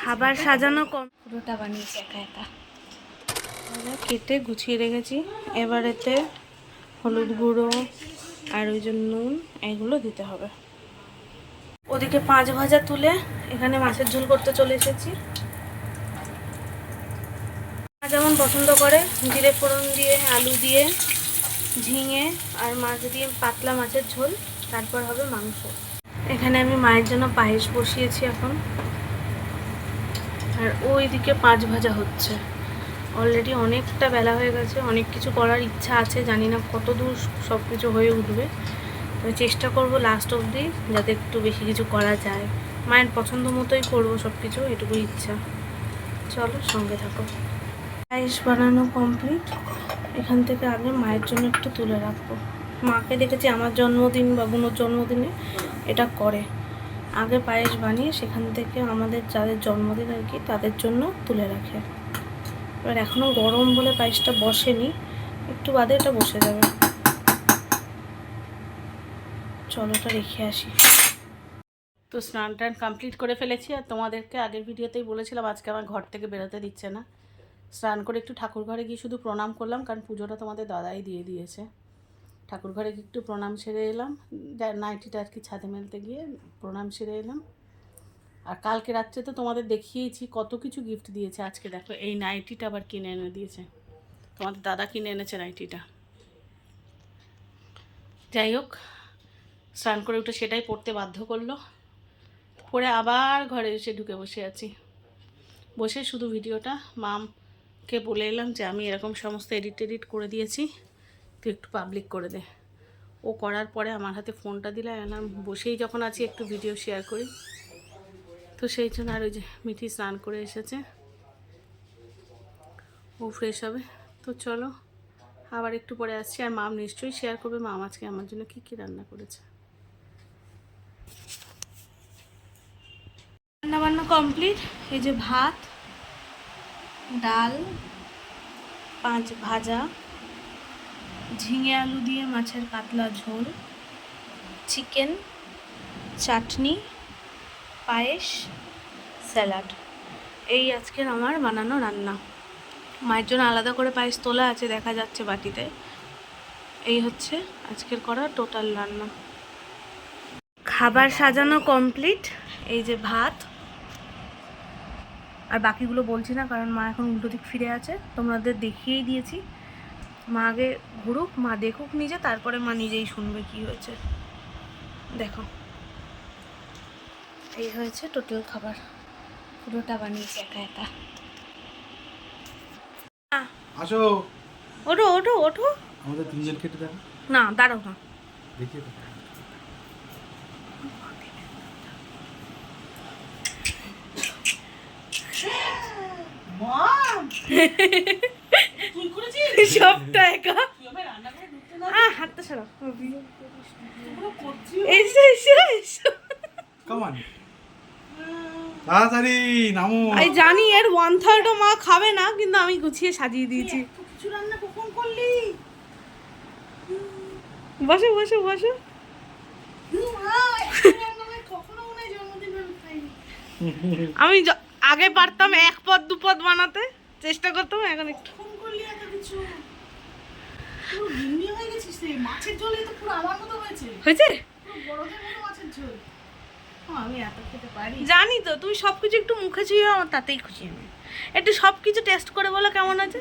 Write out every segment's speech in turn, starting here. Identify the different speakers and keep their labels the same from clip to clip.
Speaker 1: খাবার সাজানো কম। পুরোটা বানিয়েছি একা একা। কেটে গুছিয়ে রেখেছি। এবার এতে হলুদ গুঁড়ো আর ওই যে নুন এগুলো দিতে হবে। ওদিকে পাঁচ ভাজা তুলে এখানে মাছের ঝোল করতে চলে এসেছি। যেমন পছন্দ করে জিরে ফোড়ন দিয়ে আলু দিয়ে ঝিঙে আর মাছ দিয়ে পাতলা মাছের ঝোল তারপর হবে মাংস। এখানে আমি মায়ের জন্য পায়েস বসিয়েছি এখন। আর ওইদিকে পাঁচ ভাজা হচ্ছে। অলরেডি অনেকটা বেলা হয়ে গেছে, অনেক কিছু করার ইচ্ছা আছে, জানি না কত দূর সব কিছু হয়ে উঠবে। তবে চেষ্টা করব লাস্ট অবধি, যাতে একটু বেশি কিছু করা যায়। মায়ের পছন্দ মতোই করব সব কিছু এটুকু ইচ্ছা। চলো, সঙ্গে থাকো। পায়েস বানানো কমপ্লিট এখান থেকে আগে মায়ের জন্য একটু তুলে রাখব। মাকে দেখেছি আমার জন্মদিন বা বুনোর জন্মদিনে। এটা করে। আগে পায়েস বানিয়ে সেখান থেকে আমাদের যাদের জন্মদিন আর কি, তাদের জন্য তুলে রাখে। এবার এখনও গরম বলে পায়েসটা বসেনি, একটু বাদে এটা বসে যাবে। চলো এটা রেখে আসি। তো স্নান টান কমপ্লিট করে ফেলেছি, আর তোমাদেরকে আগের ভিডিওতেই বলেছিলাম, আজকে আমার ঘর থেকে বেরোতে দিচ্ছে না। স্নান করে একটু ঠাকুর ঘরে গিয়ে শুধু প্রণাম করলাম, কারণ পুজোটা তোমাদের দাদাই দিয়ে দিয়েছে। ঠাকুর ঘরে একটু প্রণাম সেরে এলাম। নাইটিটা আর কি ছাদে মেলতে গিয়ে প্রণাম সেরে এলাম। আর কালকে রাত্রে তো তোমাদের দেখিয়েছি কত কিছু গিফট দিয়েছে আজকে দেখো, এই নাইটিটা আবার কিনে এনে দিয়েছে। তোমাদের দাদা কিনে এনেছে নাইটিটা। যাই হোক, স্নান করে উঠে সেটাই পড়তে বাধ্য করল। পরে আবার ঘরে এসে ঢুকে বসে আছি। বসে শুধু ভিডিওটা, মামকে বলে এলাম যে আমি এরকম সমস্ত এডিট এডিট করে দিয়েছি। তুই একটু পাবলিক করে দে। ও করার পরে আমার হাতে ফোনটা দিলে এলাম বসেই যখন আছি একটু ভিডিও শেয়ার করি। তো সেই জন্য আর ওই যে মিঠি স্নান করে এসেছে। ও ফ্রেশ হবে। তো চলো, আবার একটু পরে আসছি। আর মাম নিশ্চয়ই শেয়ার করবে। মাম আজকে আমার জন্য কী কী রান্না করেছে। রান্না বান্না কমপ্লিট এই যে ভাত, ডাল, পাঁচ ভাজা। ঝিঙে আলু দিয়ে মাছের পাতলা ঝোল, চিকেন, চাটনি, পায়েস, স্যালাড। এই আজকের আমার বানানো রান্না। মায়ের জন্য আলাদা করে পায়েস তোলা আছে, দেখা যাচ্ছে বাটিতে। এই হচ্ছে আজকের করা টোটাল রান্না। খাবার সাজানো কমপ্লিট, এই যে ভাত। আর বাকিগুলো বলছি না, কারণ মা এখন উল্টো দিক ফিরে আছে। তোমাদের দেখিয়েই দিয়েছি। মা আগে ঘুরুক মা দেখুক নিজে তারপরে মা নিজেই শুনবে কি হয়েছে। দেখো। এই হয়েছে টোটাল খাবার। পুরোটা বানিয়েছি একা একা।
Speaker 2: আসো।
Speaker 1: ওঠো ওঠো ওঠো।
Speaker 2: আমাদের তিনজন কেটে দেন
Speaker 1: না দাঁড়াও না।
Speaker 2: দাও।
Speaker 3: মম তুই করেছিস
Speaker 1: সবটা একা। আহ হাতটা ছাড়াও
Speaker 3: পুরো করছি।
Speaker 1: এসো এসো এসো।
Speaker 2: Come তাড়াতাড়ি নামো।
Speaker 1: আমি জানি এর ওয়ান থার্ডও মা খাবে না কিন্তু আমি গুছিয়ে সাজিয়ে দিয়েছি।
Speaker 3: কিছু রান্না কখন করলি?
Speaker 1: বসো বসো বসো।
Speaker 3: আমি কখনো জন্মদিনে আমি খাইনি।
Speaker 1: আমি য- আগে পারতাম এক পদ দু পদ বানাতে। চেষ্টা করতাম এখন একটু।
Speaker 3: হয়েছে। পারি
Speaker 1: জানি তো তুমি সব কিছু একটু মুখে ছুঁয়ে আমার তাতেই খুশি আমি। একটু সব কিছু টেস্ট করে বলো কেমন আছে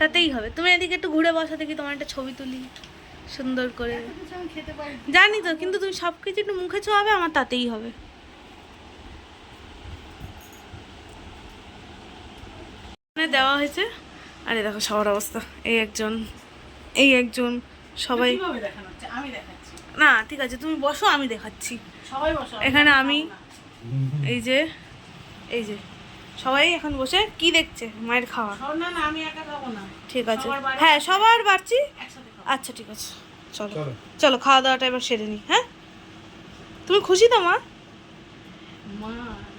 Speaker 1: তাতেই হবে। তুমি এদিকে একটু ঘুরে বসা দেখি তোমার একটা ছবি তুলি সুন্দর করে। জানি তো কিন্তু তুমি সব কিছু একটু মুখে ছোঁয়াবে আমার তাতেই হবে। দেওয়া হয়েছে। আরে দেখো সবার অবস্থা। এই একজন এই একজন সবাই
Speaker 3: কীভাবে দেখানো হচ্ছে? আমি দেখাচ্ছি।
Speaker 1: না ঠিক আছে তুমি বসো আমি দেখাচ্ছি।
Speaker 3: সবাই বসো
Speaker 1: এখানে আমি এই যে এই যে সবাই এখন বসে কি দেখছে? মায়ের খাওয়া।
Speaker 3: না না আমি একা খাব না।
Speaker 1: ঠিক আছে। হ্যাঁ সবার বাড়ছি। আচ্ছা ঠিক আছে। চলো।
Speaker 2: চলো।
Speaker 1: খাওয়া দাওয়াটা এবার সেরে নিই হ্যাঁ? তুমি খুশি তো মা?
Speaker 3: মা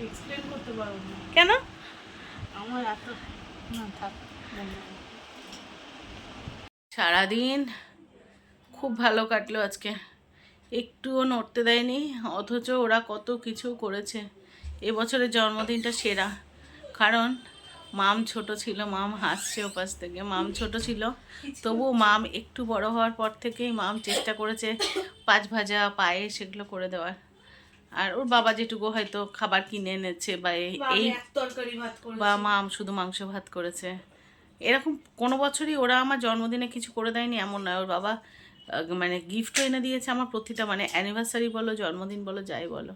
Speaker 3: এক্সপ্লেন করতে পারব না।
Speaker 1: কেন?
Speaker 3: আমার এত না থাক।
Speaker 1: সারাদিন খুব ভালো কাটলো আজকে। একটুও নড়তে দেয়নি অথচ ওরা কত কিছু করেছে।
Speaker 4: এবছরের জন্মদিনটা সেরা কারণ মাম ছোট ছিল মাম হাসছে ওপাশ থেকে। মাম ছোট ছিল তবুও মাম একটু বড় হওয়ার পর থেকেই মাম চেষ্টা করেছে পাঁচ ভাজা পায়ে সেগুলো করে দেওয়ার। আর ওর বাবা যেটুকু হয়তো খাবার কিনে এনেছে বা এই- এই
Speaker 1: তরকারি ভাত
Speaker 4: বা মাম শুধু মাংস ভাত করেছে। এরকম কোনো বছরই ওরা আমার জন্মদিনে কিছু করে দেয়নি এমন নয়। ওর বাবা মানে গিফটও এনে দিয়েছে আমার প্রতিটা মানে অ্যানিভার্সারি বলো জন্মদিন বলো যাই বলো।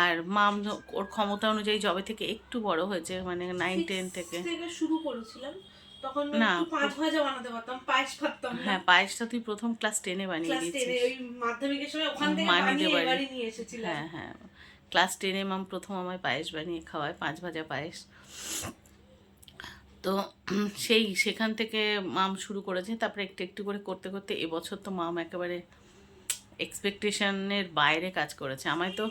Speaker 4: আর মাম ওর ক্ষমতা অনুযায়ী জবে থেকে একটু বড় হয়েছে মানে নাইন টেন থেকে।
Speaker 1: শুরু করেছিলাম। তখন
Speaker 4: না,
Speaker 1: পাঁচ ভাজা বানাতে পারতাম পায়েস পারতাম
Speaker 4: হ্যাঁ পায়েসটা তুই প্রথম ক্লাস টেনে বানিয়ে দিয়েছিস।
Speaker 1: ওই মাধ্যমিকের সময় ওখান থেকে বানিয়ে। নিয়ে এসেছিলাম।
Speaker 4: হ্যাঁ হ্যাঁ। ক্লাস টেনে মাম প্রথম আমায় পায়েস বানিয়ে খাওয়ায় পাঁচ ভাজা পায়েস। তো সেই সেখান থেকে মাম শুরু করেছে। তারপরে একটু একটু করে করতে করতে এবছর তো মাম একেবারে এক্সপেকটেশনের বাইরে কাজ করেছে। আমায় তো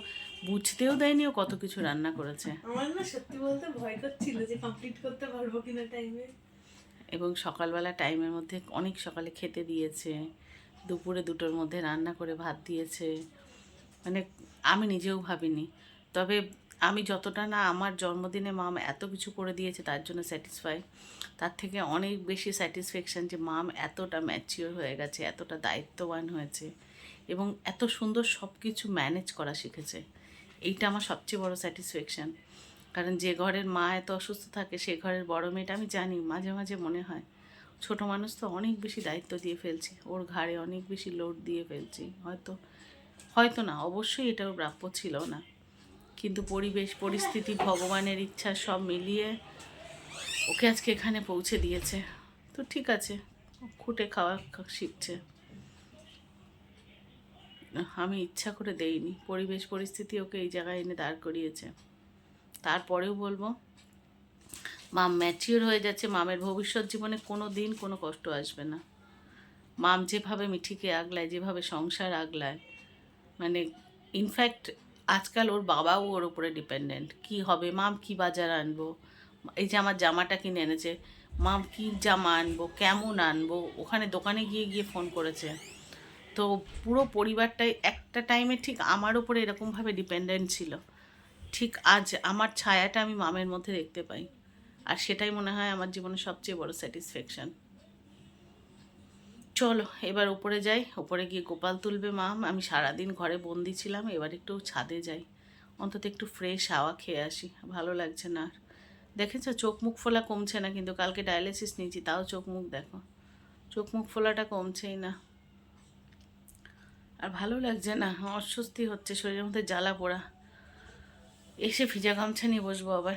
Speaker 4: বুঝতেও দেয়নি ও কত কিছু রান্না করেছে।
Speaker 1: আমার না সত্যি বলতে ভয় করছিল যে কমপ্লিট করতে পারব কিনা টাইমে
Speaker 4: এবং সকালবেলা টাইমের মধ্যে অনেক সকালে খেতে দিয়েছে দুপুরে দুটোর মধ্যে রান্না করে ভাত দিয়েছে। মানে আমি নিজেও ভাবিনি। তবে আমি যতটা না আমার জন্মদিনে মাম এত কিছু করে দিয়েছে, তার জন্য স্যাটিসফাই তার থেকে অনেক বেশি স্যাটিসফ্যাকশান যে মাম এতটা ম্যাচিওর হয়ে গেছে, এতটা দায়িত্ববান হয়েছে এবং এত সুন্দর সব কিছু ম্যানেজ করা শিখেছে। এইটা আমার সবচেয়ে বড় স্যাটিসফ্যাকশান কারণ যে ঘরের মা এত অসুস্থ থাকে, সে ঘরের বড় মেয়েটা আমি জানি, মাঝে মাঝে মনে হয়, ছোট মানুষ তো অনেক বেশি দায়িত্ব দিয়ে ফেলছি, ওর ঘাড়ে অনেক বেশি লোড দিয়ে ফেলছি। হয়তো হয়তো না, অবশ্যই এটা ওর প্রাপ্য ছিল না। কিন্তু পরিবেশ, পরিস্থিতি, ভগবানের ইচ্ছা সব মিলিয়ে ওকে আজকে এখানে পৌঁছে দিয়েছে। তো ঠিক আছে খুঁটে খাওয়া শিখছে। আমি ইচ্ছা করে দেইনি। পরিবেশ, পরিস্থিতি ওকে এই জায়গায় এনে দাঁড় করিয়েছে। তারপরেও বলব, মাম ম্যাচিওর হয়ে যাচ্ছে, মামের ভবিষ্যৎ জীবনে কোনো দিন কোনো কষ্ট আসবে না। মাম যেভাবে মিঠিকে আগলায়, যেভাবে সংসার আগলায় মানে ইনফ্যাক্ট আজকাল ওর বাবাও ওর উপরে ডিপেন্ডেন্ট কি হবে? মাম কি বাজার আনব? এই যে আমার জামাটা কিনে এনেছে, মাম কি জামা আনব? কেমন আনব? ওখানে দোকানে গিয়ে গিয়ে ফোন করেছে। তো পুরো পরিবারটাই একটা টাইমে ঠিক আমার উপরে এরকমভাবে ডিপেন্ডেন্ট ছিল। ঠিক আজ আমার ছায়াটা আমি মামের মধ্যে দেখতে পাই। আর সেটাই মনে হয় আমার জীবনের সবচেয়ে বড় স্যাটিসফ্যাকশন চলো, এবার উপরে যাই। উপরে গিয়ে গোপাল তুলবে মা। আমি সারাদিন ঘরে বন্দি ছিলাম, এবার একটু ছাদে যাই। অন্তত একটু ফ্রেশ হাওয়া খেয়ে আসি। ভালো লাগছে না আর। দেখেছ, চোখ মুখ ফোলা কমছে না, কিন্তু কালকে ডায়ালিসিস নিয়েছি, তাও চোখ মুখ দেখো। চোখ মুখ ফোলাটা কমছেই না। আর ভালো লাগছে না, অস্বস্তি হচ্ছে, শরীরের মধ্যে জ্বালা পোড়া। এসে ভিজা গামছা নিয়ে বসবো আবার।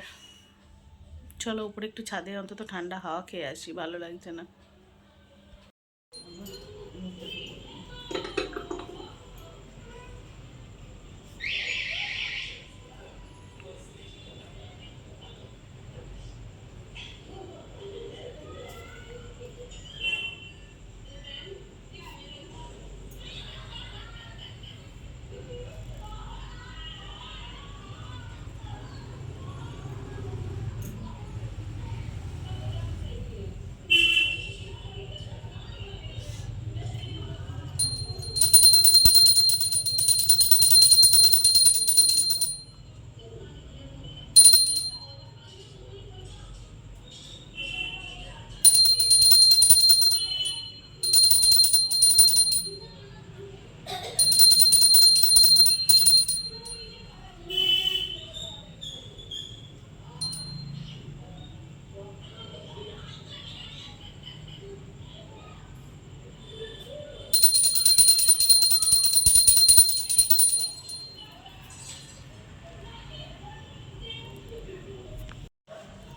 Speaker 4: চলো, উপরে একটু ছাদে অন্তত ঠান্ডা হাওয়া খেয়ে আসি, ভালো লাগছে না।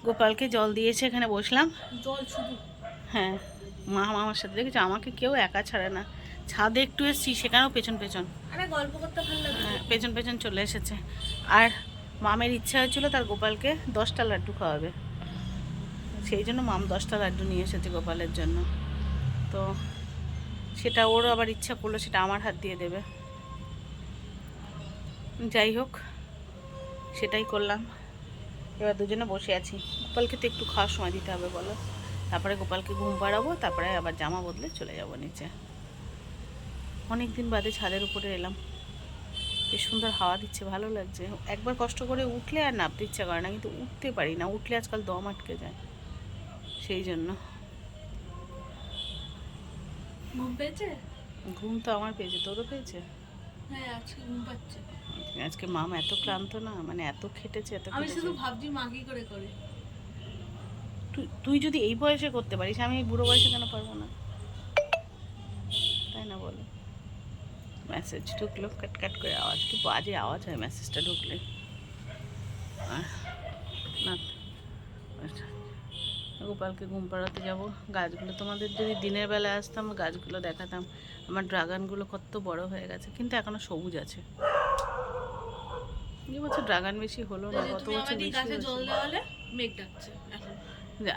Speaker 4: গোপালকে জল দিয়েছে এখানে বসলাম।
Speaker 1: জল শুধু?
Speaker 4: হ্যাঁ মা আমার সাথে দেখেছ? আমাকে কেউ একা ছাড়ে না। ছাদে একটু এসছি সেখানেও পেছন পেছন।
Speaker 1: আরে গল্প করতে ভালো লাগে।
Speaker 4: হ্যাঁ, পেছন পেছন চলে এসেছে। আর মামের ইচ্ছা হয়েছিল তার গোপালকে দশটা লাড্ডু খাওয়াবে। সেই জন্য মাম দশটা লাড্ডু নিয়ে এসেছে গোপালের জন্য। তো সেটা ওরও আবার ইচ্ছা করল সেটা আমার হাত দিয়ে দেবে। যাই হোক সেটাই করলাম। এবার দুজনে বসে আছি। গোপালকে তো একটু খাওয়ার সময় দিতে হবে বলো। তারপরে গোপালকে ঘুম পাড়াবো তারপরে আবার জামা বদলে চলে যাব নিচে। অনেক দিন বাদে ছাদের উপরে এলাম। বেশ সুন্দর হাওয়া দিচ্ছে ভালো লাগছে। একবার কষ্ট করে উঠলে আর নামতে ইচ্ছা করে না কিন্তু উঠতে পারি না। উঠলে আজকাল দম আটকে যায় সেই জন্য।
Speaker 1: ঘুম পেয়েছে?
Speaker 4: ঘুম তো আমার পেয়েছে তোরও পেয়েছে?
Speaker 1: হ্যাঁ আজকে ঘুম পাচ্ছে।
Speaker 4: আজকে মাম এত ক্লান্ত না মানে এত খেটেছে এত
Speaker 1: আমি শুধু ভাবছি মা কি করে করে।
Speaker 4: তুই যদি এই বয়সে করতে পারিস আমি এই বুড়ো বয়সে কেন পারব না? তাই না বলো? মেসেজ ঢুকলো কাট কাট করে আওয়াজ কি বাজে আওয়াজ হয় মেসেজটা ঢুকলে। না। আচ্ছা। গোপালকে ঘুম পাড়াতে যাব। গাছগুলো তোমাদের যদি দিনের বেলা আসতাম গাছগুলো দেখাতাম আমার ড্রাগনগুলো কত বড় হয়ে গেছে কিন্তু এখনও সবুজ আছে। এই বছর ড্রাগন বেশি হলো না গত বছর বেশি
Speaker 1: গাছে জল দেওয়ালে মেঘ ডাকছে এখন।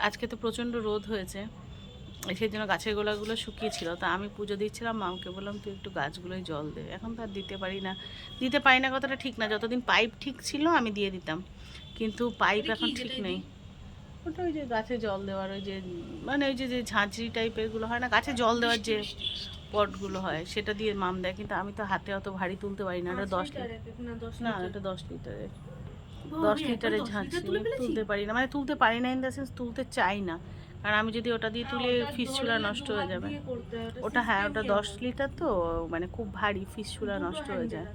Speaker 4: আজকে তো প্রচণ্ড রোদ হয়েছে সেই জন্য গাছের গোড়াগুলো শুকিয়েছিল তা আমি পুজো দিচ্ছিলাম মামকে বললাম তুই একটু গাছগুলোই জল দে। এখন তো আর দিতে পারি না। দিতে পারি না কথাটা ঠিক না যতদিন পাইপ ঠিক ছিল আমি দিয়ে দিতাম কিন্তু পাইপ এখন ঠিক নেই। ওটা ওই যে গাছে জল দেওয়ার ওই যে মানে ওই যে যে ঝাঁঝরি টাইপেরগুলো হয় না গাছে জল দেওয়ার যে পটগুলো হয় সেটা দিয়ে মাম দেয় কিন্তু আমি তো হাতে অত ভারী তুলতে পারি না এটা দশ লিটার।
Speaker 1: না।
Speaker 4: এটা দশ লিটারের। দশ লিটারের
Speaker 1: তুলে ফেলেছি?
Speaker 4: তুলতে পারি না। মানে তুলতে পারি না ইন দ্য সেন্স তুলতে চাই না। কারণ আমি যদি ওটা দিয়ে তুলে
Speaker 1: হ্যাঁ, ওটা
Speaker 4: ফিস
Speaker 1: ধরে
Speaker 4: নষ্ট হয়ে যাবে। ওটা হ্যাঁ ওটা দশ লিটার তো মানে খুব ভারী ফিস চূড়া নষ্ট হয়ে যায়।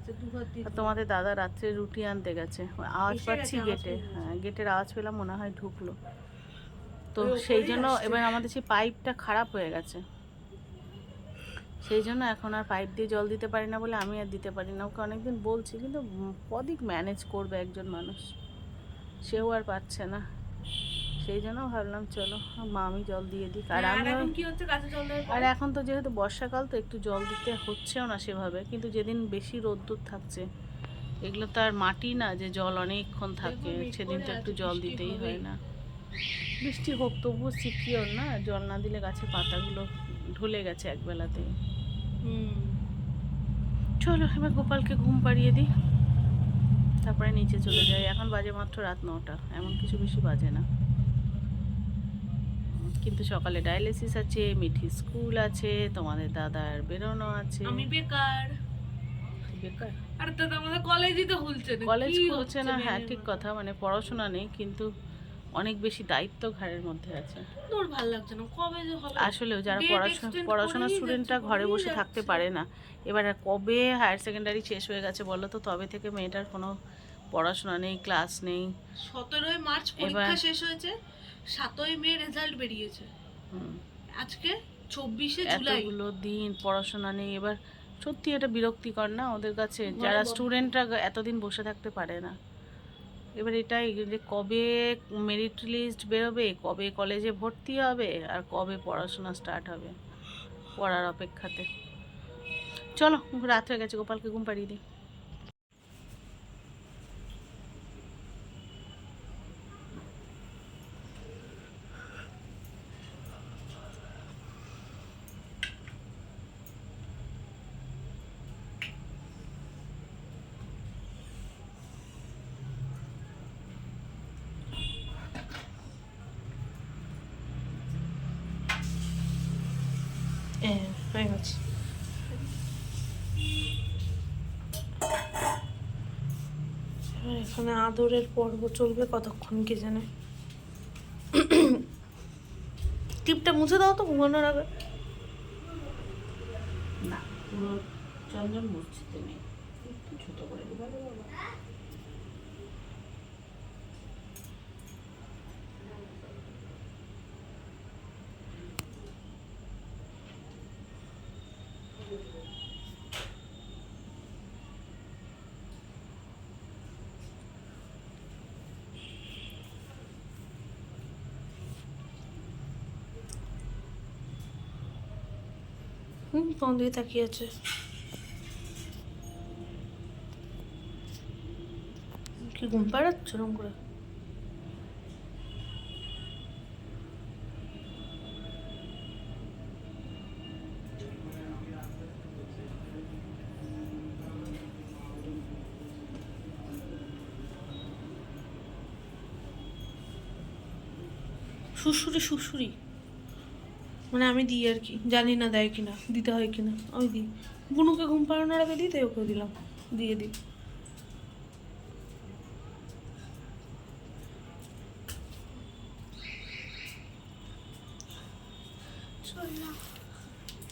Speaker 4: আর তোমাদের দাদা রাত্রে রুটি আনতে গেছে। আওয়াজ পাচ্ছি গেটে হ্যাঁ গেটের আওয়াজ পেলাম মনে হয় ঢুকলো। তো সেই জন্য এবার আমাদের সেই পাইপটা খারাপ হয়ে গেছে। সেই জন্য এখন আর পাইপ দিয়ে জল দিতে পারি না বলে আমি আর দিতে পারি না। ওকে অনেকদিন বলছি কিন্তু কদিক ম্যানেজ করবে একজন মানুষ? সেও আর পাচ্ছে না। সেই জন্য ভাবলাম চলো মা আমি জল দিয়ে দিই আর
Speaker 1: হ্যাঁ, আর
Speaker 4: আমি
Speaker 1: এখন কি হচ্ছে? গাছে জল
Speaker 4: আর এখন তো যেহেতু বর্ষাকাল তো একটু জল দিতে হচ্ছেও না সেভাবে। কিন্তু যেদিন বেশি রোদ্দুর থাকছে এগুলো তো আর মাটি না যে জল অনেকক্ষণ থাকে সেদিন তো একটু জল দিতেই হয় না। বৃষ্টি হোক তবুও সিকিওর না জল না দিলে গাছের পাতাগুলো ঢলে গেছে একবেলাতেই।
Speaker 1: হুম।
Speaker 4: চলো এবার গোপালকে ঘুম পাড়িয়ে দিই। তারপরে নিচে চলে যাই। এখন বাজে মাত্র রাত নটা। এমন কিছু বেশি বাজে না। কিন্তু সকালে ডায়ালিসিস আছে মিঠি স্কুল আছে তোমাদের দাদার বেরোনো আছে।
Speaker 1: আমি বেকার।
Speaker 4: বেকার?
Speaker 1: আর দাদা আমাদের কলেজই তো খুলছে না।
Speaker 4: কলেজ খুলছে না। হ্যাঁ ঠিক কথা। মানে পড়াশোনা নেই কিন্তু অনেক বেশি দায়িত্ব ঘাড়ের মধ্যে আছে।
Speaker 1: তোর ভালো লাগছে না। কবে যে হবে?
Speaker 4: আসলেও যারা পড়াশোনা পড়াশোনার স্টুডেন্টরা ঘরে বসে থাকতে পারে না। এবার কবে হায়ার সেকেন্ডারি শেষ হয়ে গেছে বলো তো? তবে থেকে মেয়েটার কোনো পড়াশোনা নেই ক্লাস নেই।
Speaker 1: সতেরোই মার্চ পরীক্ষা শেষ হয়েছে সাতই মে রেজাল্ট বেরিয়েছে। আজকে চব্বিশে জুলাই।
Speaker 4: এতগুলো দিন পড়াশোনা নেই। এবার সত্যি এটা বিরক্তিকর না? ওদের কাছে যারা স্টুডেন্টরা এতদিন বসে থাকতে পারে না। এবার এটাই যে কবে মেরিট লিস্ট বেরোবে, কবে কলেজে ভর্তি হবে আর কবে পড়াশোনা স্টার্ট হবে, পড়ার অপেক্ষাতে। চলো, রাত হয়ে গেছে, গোপালকে ঘুম পাড়িয়ে দিই।
Speaker 1: হ্যাঁ এখানে আদরের পর্ব চলবে কতক্ষণ কি জানে। টিপটা মুছে দাও তো, ঘুমানোর আগে।
Speaker 4: না, পুরো চন্দন মুছতে নেই একটু ছোট করে দিই ভালো বাবা
Speaker 1: হুম ফোন দিয়ে তাকিয়ে আছে? কি ঘুম পাড়াচ্ছ রকম করে? শুশুরি শুশুরি মানে আমি দিই আর কি। জানি না দেয় কিনা দিতে হয় কিনা আমি দিই। বুনুকে ঘুম পাড়ানোর আগে দিই তাই ওকে দিলাম দিয়ে দিই।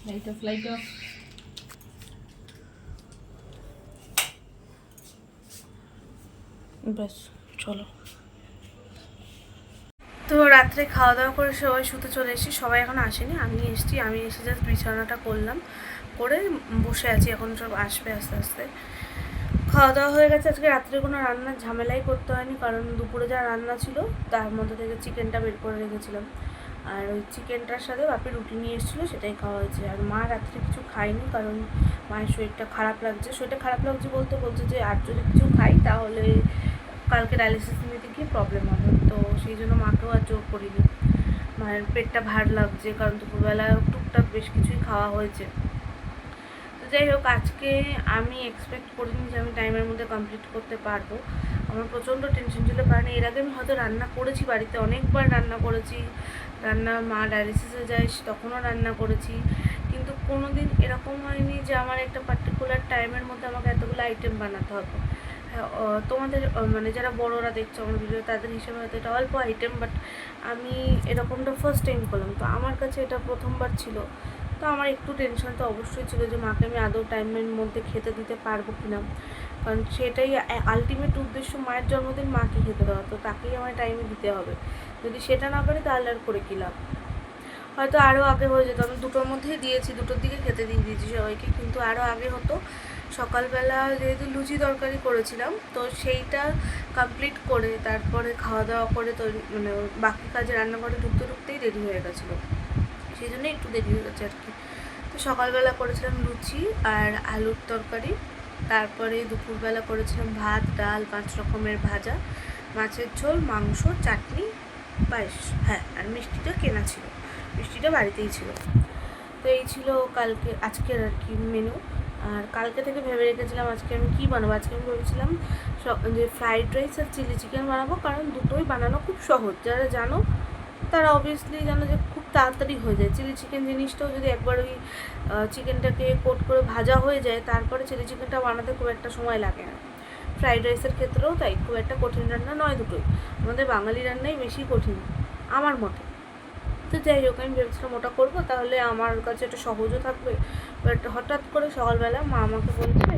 Speaker 3: লাইট অফ অফ
Speaker 1: ব্যাস চলো। তো রাত্রে খাওয়া দাওয়া করে সবাই শুতে চলে এসেছি। সবাই এখন আসেনি আমি এসেছি। আমি এসে জাস্ট বিছানাটা করলাম, করে বসে আছি, এখন সব আসবে আস্তে আস্তে। খাওয়া দাওয়া হয়ে গেছে, আজকে রাত্রে কোনো রান্নার ঝামেলাই করতে হয়নি, কারণ দুপুরে যা রান্না ছিল, তার মধ্যে থেকে চিকেনটা বের করে রেখেছিলাম। আর ওই চিকেনটার সাথে বাপি রুটি নিয়ে এসেছিল, সেটাই খাওয়া হয়েছে। আর মা রাত্রে কিছু খায়নি, কারণ মায়ের শরীরটা খারাপ লাগছে। শরীরটা খারাপ লাগছে বলতে বলছে যে, আর যদি কিছু খাই, তাহলে কালকে ডায়ালিসিস নিতে গিয়ে প্রবলেম হবে। সেই জন্য মাকেও আর জোর করিনি মায়ের পেটটা ভার লাগছে, কারণ দুপুরবেলা টুকটাক বেশ কিছুই খাওয়া হয়েছে। তো যাই হোক, আজকে আমি এক্সপেক্ট করিনি যে আমি টাইমের মধ্যে কমপ্লিট করতে পারব। আমার প্রচণ্ড টেনশন ছিল, কারণ এর আগে আমি হয়তো রান্না করেছি বাড়িতে, অনেকবার রান্না করেছি। রান্না মা ডায়ালিসিসে যায়, তখনও রান্না করেছি। কিন্তু কোনো দিন এরকম হয়নি যে আমার একটা পার্টিকুলার টাইমের মধ্যে আমাকে এতগুলো আইটেম বানাতে হবে। তোমাদের মানে যারা বড়রা দেখছ আমার ভিডিও তাদের হিসেবে হয়তো এটা অল্প আইটেম বাট আমি এরকমটা ফার্স্ট টাইম করলাম। তো আমার কাছে এটা প্রথমবার ছিল। তো আমার একটু টেনশন তো অবশ্যই ছিল যে মাকে আমি আদৌ টাইমের মধ্যে খেতে দিতে পারব কি না কারণ সেটাই আলটিমেট উদ্দেশ্য মায়ের জন্মদিন মাকে খেতে দেওয়া। তো তাকেই আমার টাইমে দিতে হবে। যদি সেটা না পারি, তাহলে আর করে কী লাভ? হয়তো আরও আগে হয়ে যেত। আমি দুটোর মধ্যেই দিয়েছি, দুটোর দিকে খেতে দিয়ে দিয়েছি সবাইকে, কিন্তু আরও আগে হতো। সকালবেলা যেহেতু লুচি তরকারি করেছিলাম, তো সেইটা কমপ্লিট করে তারপরে খাওয়া দাওয়া করে তৈরি মানে বাকি কাজে রান্নাঘরে ঢুকতে ঢুকতেই দেরি হয়ে গেছিল। সেই জন্য একটু দেরি হয়ে গেছে আর কি। তো সকালবেলা করেছিলাম লুচি আর আলুর তরকারি, তারপরে দুপুরবেলা করেছিলাম ভাত, ডাল, পাঁচ রকমের ভাজা, মাছের ঝোল, মাংস, চাটনি, পায়েস হ্যাঁ আর মিষ্টিটা কেনা ছিল। মিষ্টিটা বাড়িতেই ছিল। তো এই ছিল কালকে, আজকের আর কি মেনু আর কালকে থেকে ভেবে রেখেছিলাম আজকে আমি কী বানাবো? আজকে আমি ভেবেছিলাম যে ফ্রাইড রাইস আর চিলি চিকেন বানাবো, কারণ দুটোই বানানো খুব সহজ। যারা জানো, তারা অবভিয়াসলি জানো যে খুব তাড়াতাড়ি হয়ে যায়। চিলি চিকেন জিনিসটাও যদি একবার ওই চিকেনটাকে কোট করে ভাজা হয়ে যায়, তারপরে চিলি চিকেনটা বানাতে খুব একটা সময় লাগে না। ফ্রাইড রাইসের ক্ষেত্রেও তাই, খুব একটা কঠিন রান্না নয় দুটোই। আমাদের বাঙালি রান্নাই বেশি কঠিন, আমার মতে। তো যাই হোক, আমি ভেবেছিলাম ওটা করব। তাহলে আমার কাছে একটা সহজও থাকবে। বাট হঠাৎ করে সকালবেলা মা আমাকে বলছে,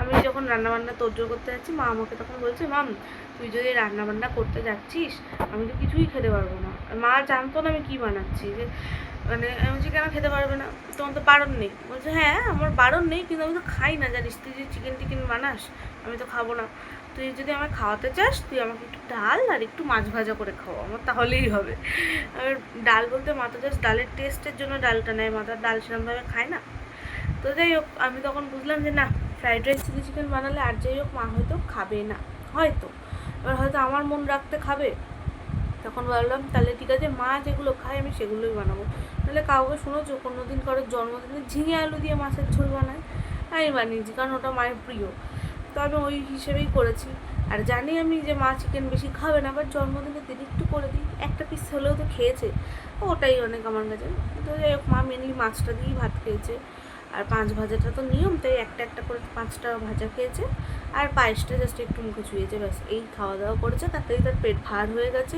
Speaker 1: আমি যখন রান্নাবান্না তোড়জোড় করতে যাচ্ছি, মা আমাকে তখন বলছে, মাম, তুই যদি রান্নাবান্না করতে যাচ্ছিস, আমি তো কিছুই খেতে পারব না। মা জানতো না আমি কী বানাচ্ছি। যে মানে আমি বলছি, কেন খেতে পারবে না? তোমার তো বারণ নেই। বলছে হ্যাঁ আমার বারণ নেই, কিন্তু আমি তো খাই না। জানিস তুই যে চিকেন টিকেন বানাস, আমি তো খাব না। তুই যদি আমায় খাওয়াতে চাস, তুই আমাকে একটু ডাল আর একটু মাছ ভাজা করে খাওয়া আমার তাহলেই হবে। আর ডাল বলতে মাথা জাস্ট ডালের টেস্টের জন্য ডালটা নেয়। মাথার ডাল সেরকমভাবে খায় না। তো যাই হোক, আমি তখন বুঝলাম যে না ফ্রাইড রাইস চিলি চিকেন বানালে আর যাই হোক, মা হয়তো খাবে না। হয়তো। এবার হয়তো আমার মন রাখতে খাবে। তখন ভাবলাম, তাহলে ঠিক আছে, মা যেগুলো খায় আমি সেগুলোই বানাবো। তাহলে কাউকে শুনেছো কোনো দিন কারোর জন্মদিনে ঝিঙে আলু দিয়ে মাছের ঝোল বানায়? আমি বানিয়েছি, কারণ ওটা মায়ের প্রিয়। তো আমি ওই হিসেবেই করেছি। আর জানি আমি যে মা চিকেন বেশি খাবে না বাট জন্মদিনের দিন একটু করে দিই, একটা পিস হলেও তো খেয়েছে। ওটাই অনেক আমার কাছে। তো যাই হোক, মা মেনলি মাছটা দিয়েই ভাত খেয়েছে। আর পাঁচ ভাজাটা তো নিয়ম, তাই একটা একটা করে পাঁচটা ভাজা খেয়েছে। আর পায়েসটা জাস্ট একটু মুখে ছুঁয়েছে ব্যাস। এই খাওয়া দাওয়া করেছে, তাতেই তার পেট ভার হয়ে গেছে।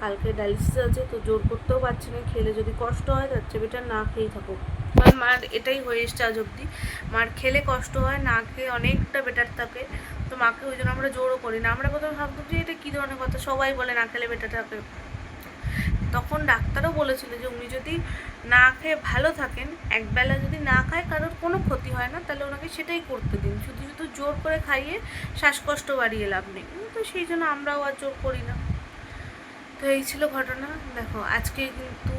Speaker 1: কালকে ডায়ালিসিস আছে, তো জোর করতেও পারছি না, খেলে যদি কষ্ট হয়, তার চেয়ে বেটার না খেয়েই থাকুক। কারণ মার এটাই হয়ে এসছে আজ অব্দি মার খেলে কষ্ট হয়, না খেয়ে অনেকটা বেটার থাকে। তো মাকে ওই জন্য আমরা জোরও করি না। আমরা প্রথমে ভাবতাম যে এটা কী ধরনের কথা? সবাই বলে না খেলে বেটার থাকে। তখন ডাক্তারও বলেছিল যে উনি যদি না খেয়ে ভালো থাকেন, একবেলা যদি না খায় কারোর কোনো ক্ষতি হয় না, তাহলে ওনাকে সেটাই করতে দিন। শুধু শুধু জোর করে খাইয়ে শ্বাসকষ্ট বাড়িয়ে লাভ নেই। তো সেই জন্য আমরাও আর জোর করি না। তো এই ছিল ঘটনা। দেখো, আজকে কিন্তু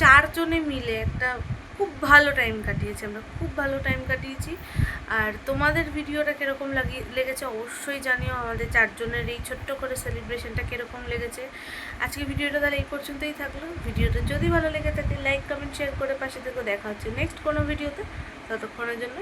Speaker 1: চারজনে মিলে একটা খুব ভালো টাইম কাটিয়েছি, আমরা খুব ভালো টাইম কাটিয়েছি। আর তোমাদের ভিডিওটা কীরকম লাগিয়ে লেগেছে অবশ্যই জানিও, আমাদের চারজনের এই ছোট্ট করে সেলিব্রেশনটা কীরকম লেগেছে। আজকে ভিডিওটা তাহলে এই পর্যন্তই থাকল। ভিডিওটা যদি ভালো লেগে থাকে লাইক কমেন্ট শেয়ার করে পাশে থেকে দেখা হচ্ছে নেক্সট কোনো ভিডিওতে ততক্ষণের জন্য